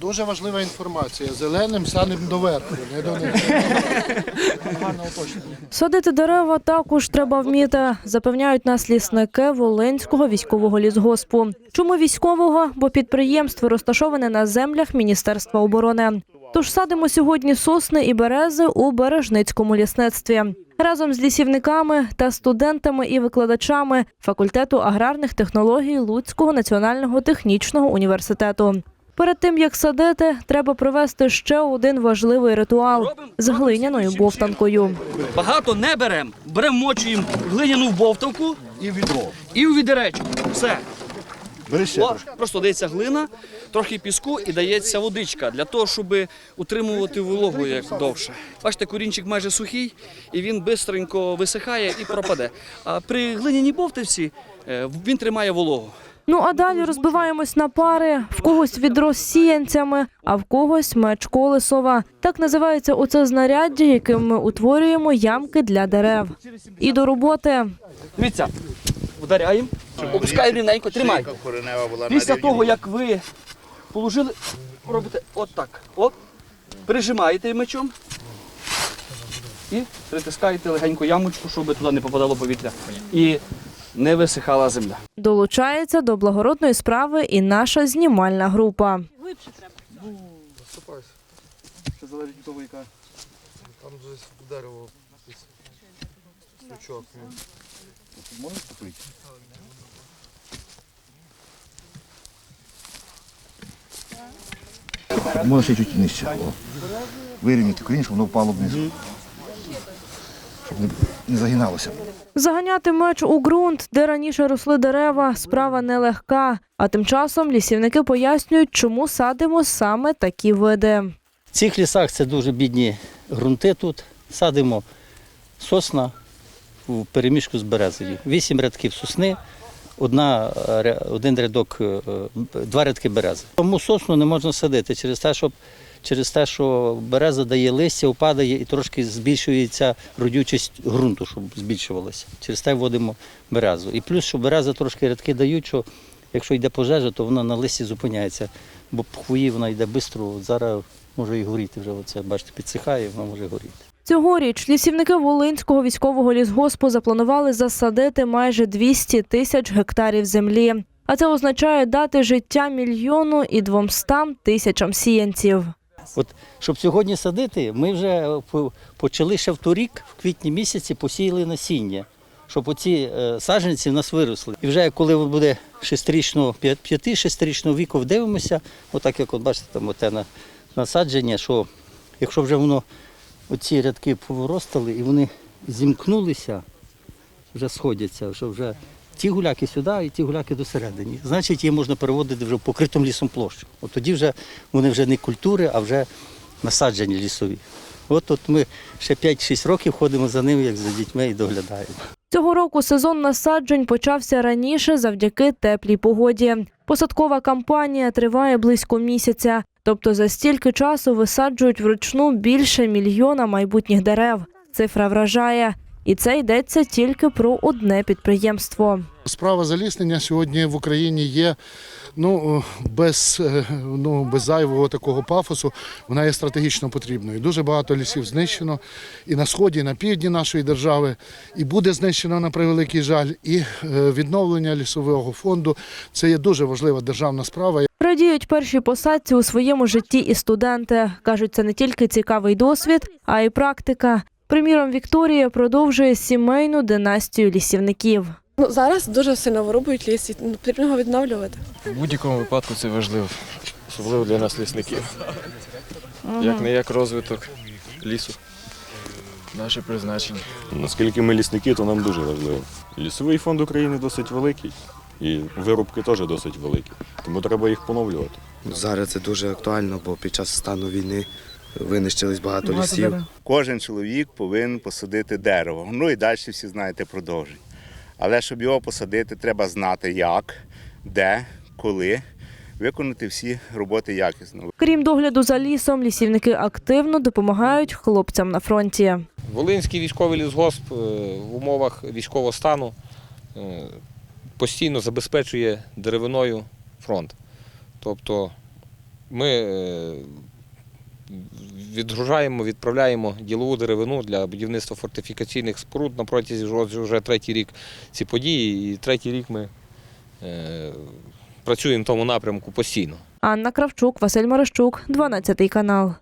Дуже важлива інформація. Зеленим садимо доверху, не. Гарне уточнення. Садити дерева також треба вміти, запевняють нас лісники Волинського військового лісгоспу. Чому військового? Бо підприємство розташоване на землях Міністерства оборони. Тож садимо сьогодні сосни і берези у бережницькому лісництві разом з лісівниками та студентами і викладачами факультету аграрних технологій Луцького національного технічного університету. Перед тим як садити, треба провести ще один важливий ритуал з глиняною бовтанкою. Багато не беремо. Беремо мочуємо глиняну вбовтавку І відро. і у відеречку. Все. О, просто дається глина, трохи піску і дається водичка для того, щоб утримувати вологу як довше. Бачите, корінчик майже сухий, і він швидко висихає і пропаде. А при глиняній бовтавці е, він тримає вологу. Ну а далі розбиваємось на пари. В когось відро з сіянцями, а в когось меч колесова. Так називається оце знаряддя, яким ми утворюємо ямки для дерев. І до роботи. Дивіться, вдаряємо, опускаємо рівненько, тримайте. Після того, як ви положили, робите отак. От, прижимаєте мечом і притискаєте легенько ямочку, щоб туди не попадало повітря. І не висихала земля. Долучається до благородної справи і наша знімальна група. Це залежить від того, яка. Там десь дерево. Сучок. Можна купити? Може ще чуть нижче. Вирівняти корінь, щоб воно впало вниз. Щоб не, не загиналося. Заганяти меч у ґрунт, де раніше росли дерева, справа нелегка. А тим часом лісівники пояснюють, чому садимо саме такі види. В цих лісах це дуже бідні ґрунти тут. Садимо сосна в переміжку з березою. Вісім рядків сосни, одна, е, один рядок, е, е, два рядки берези. Тому сосну не можна садити через те, щоб, через те, що береза дає листя, опадає і трошки збільшується родючість ґрунту, щоб збільшувалося. Через те вводимо березу. І плюс, що береза трошки рядки дають, що якщо йде пожежа, то вона на листі зупиняється, бо хвої вона йде швидко. Зараз може і горіти вже. Оце, бачите, підсихає, вона може горіти. Цьогоріч лісівники Волинського військового лісгоспу запланували засадити майже 200 тисяч гектарів землі. А це означає дати життя мільйону і двомстам тисячам сіянців. От щоб сьогодні садити, ми вже е, почали ще в торік, в квітні місяці, посіяли насіння, щоб оці е, саджанці в нас виросли. І вже коли буде шестирічного, п'яти-шестирічного віку, дивимося, отак як от бачите, там оте на, насадження, що якщо вже воно оці рядки поворостали і вони зімкнулися, вже сходяться, що вже ті гуляки сюди і ті гуляки до середини. Значить, її можна переводити вже в покритому лісом площу. От тоді вже вони вже не культури, а вже насаджені лісові. От от ми ще 5-6 років ходимо за ними, як за дітьми, і доглядаємо. Цього року сезон насаджень почався раніше завдяки теплій погоді. Посадкова кампанія триває близько місяця, тобто за стільки часу висаджують вручну більше мільйона майбутніх дерев. Цифра вражає. І це йдеться тільки про одне підприємство. Справа заліснення сьогодні в Україні є ну, без, е, ну, без зайвого такого пафосу. Вона є стратегічно потрібною. Дуже багато лісів знищено і на сході, і на півдні нашої держави, і буде знищено на превеликий жаль. І е, відновлення лісового фонду це є дуже важлива державна справа. Радіють першій посадці у своєму житті і студенти. Кажуть, це не тільки цікавий досвід, а й практика. Приміром, Вікторія продовжує сімейну династію лісівників. Ну, зараз дуже сильно вирубують ліс, і ну, потрібно його відновлювати. В будь-якому випадку це важливо, особливо для нас лісників. Як не як розвиток лісу. Наше призначення. Наскільки ми лісники, то нам дуже важливо. Лісовий фонд України досить великий, і вирубки теж досить великі. Тому треба їх поновлювати. Зараз це дуже актуально, бо під час стану війни винищились багато лісів. Кожен чоловік повинен посадити дерево. Ну і далі всі знаєте продовження. Але щоб його посадити, треба знати як, де, коли, виконати всі роботи якісно. Крім догляду за лісом, лісівники активно допомагають хлопцям на фронті. Волинський військовий лісгосп е, в умовах військового стану е, постійно забезпечує деревиною фронт. Тобто Ми е, відгружаємо, відправляємо ділову деревину для будівництва фортифікаційних споруд на протязі вже- третій рік ці події, і третій рік ми е, працюємо в тому напрямку постійно. Анна Кравчук, Василь Марищук, 12 канал.